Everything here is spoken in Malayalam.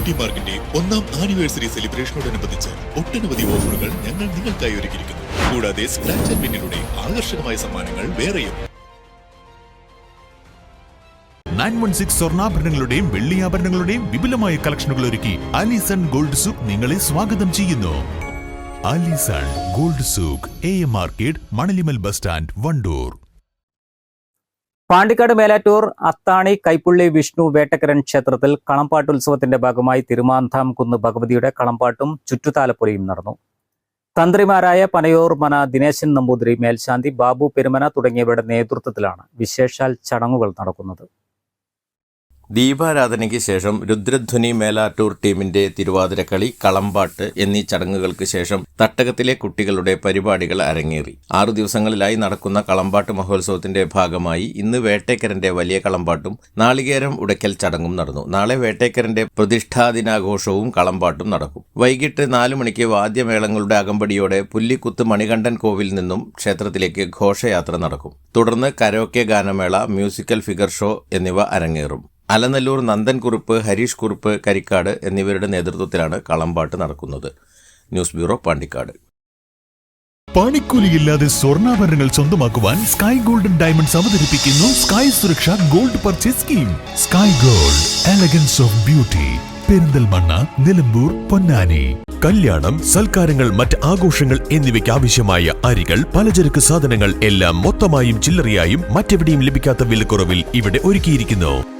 ബ്യൂട്ടി മാർക്കിന്റെ ഒന്നാം ആനിവേഴ്സറി സെലിബ്രേഷനോടനുബന്ധിച്ച് ഒട്ടനവധി ഓഫറുകൾ ഞങ്ങൾ നിങ്ങൾക്കായി ഒരുക്കിയിരിക്കുന്നു. കൂടാതെ സ്ക്രാച്ച് ആൻഡ് വിന്നിലൂടെ ആകർഷകമായ സമ്മാനങ്ങൾ വേറെയും. സ്വർണാഭരണങ്ങളുടെയും വെള്ളിയാഭരണങ്ങളുടെയും വിപുലമായ കളക്ഷനുകൾ ഒരുക്കി അലിസൺ ഗോൾഡ് സൂക്ക് നിങ്ങളെ സ്വാഗതം ചെയ്യുന്നു. Alison gold souk A M market Manalimal bus stand Wandoor. Pandikkad Melattur Athani Kaipulli Vishnu Vettakkaran ക്ഷേത്രത്തിൽ കളംപാട്ടുത്സവത്തിന്റെ ഭാഗമായി തിരുമാന്താം കുന്ന് ഭഗവതിയുടെ കളംപാട്ടും ചുറ്റുതാലപ്പൊലിയും നടന്നു. തന്ത്രിമാരായ പനയൂർ മന ദിനേശൻ നമ്പൂതിരി മേൽശാന്തി ബാബു പെരുമന തുടങ്ങിയവരുടെ നേതൃത്വത്തിലാണ് വിശേഷാൽ ചടങ്ങുകൾ നടക്കുന്നത്. ദീപാരാധനയ്ക്ക് ശേഷം രുദ്രധ്വനി മേലാറ്റൂർ ടീമിന്റെ തിരുവാതിരക്കളി കളമ്പാട്ട് എന്നീ ചടങ്ങുകൾക്ക് ശേഷം തട്ടകത്തിലെ കുട്ടികളുടെ പരിപാടികൾ അരങ്ങേറി. ആറു ദിവസങ്ങളിലായി നടക്കുന്ന കളമ്പാട്ട് മഹോത്സവത്തിന്റെ ഭാഗമായി ഇന്ന് വേട്ടേക്കരന്റെ വലിയ കളമ്പാട്ടും നാളികേരം ഉടയ്ക്കൽ ചടങ്ങും നടന്നു. നാളെ വേട്ടേക്കരന്റെ പ്രതിഷ്ഠാദിനാഘോഷവും കളമ്പാട്ടും നടക്കും. വൈകിട്ട് നാലു മണിക്ക് വാദ്യമേളങ്ങളുടെ അകമ്പടിയോടെ പുല്ലിക്കുത്ത് മണികണ്ഠൻ കോവിൽ നിന്നും ക്ഷേത്രത്തിലേക്ക് ഘോഷയാത്ര നടക്കും. തുടർന്ന് കരോക്കെ ഗാനമേള മ്യൂസിക്കൽ ഫിഗർ ഷോ എന്നിവ അരങ്ങേറും. അലനല്ലൂർ നന്ദൻകുറുപ്പ് ഹരീഷ് കുറുപ്പ് കരിക്കാട് എന്നിവരുടെ നേതൃത്വത്തിലാണ് കളമ്പാട്ട് നടക്കുന്നത്. News bureau Pandikkad. പണിക്കൂലിയില്ലാതെ സ്വർണാഭരണങ്ങൾ സ്വന്തമാക്കുവാൻ സ്കൈ ഗോൾഡൻ ഡയമണ്ട്സ് അവതരിപ്പിക്കുന്നു സ്കൈ സുരക്ഷ gold purchase scheme. Sky gold elegance of beauty. Perinthalmanna Nilambur Ponnani. കല്യാണം സൽക്കാരങ്ങൾ മറ്റ് ആഘോഷങ്ങൾ എന്നിവയ്ക്ക് ആവശ്യമായ അരികൾ പലചരക്ക് സാധനങ്ങൾ എല്ലാം മൊത്തമായും ചില്ലറയായും മറ്റെവിടെയും ലഭിക്കാത്ത വിലക്കുറവിൽ ഇവിടെ ഒരുക്കിയിരിക്കുന്നു.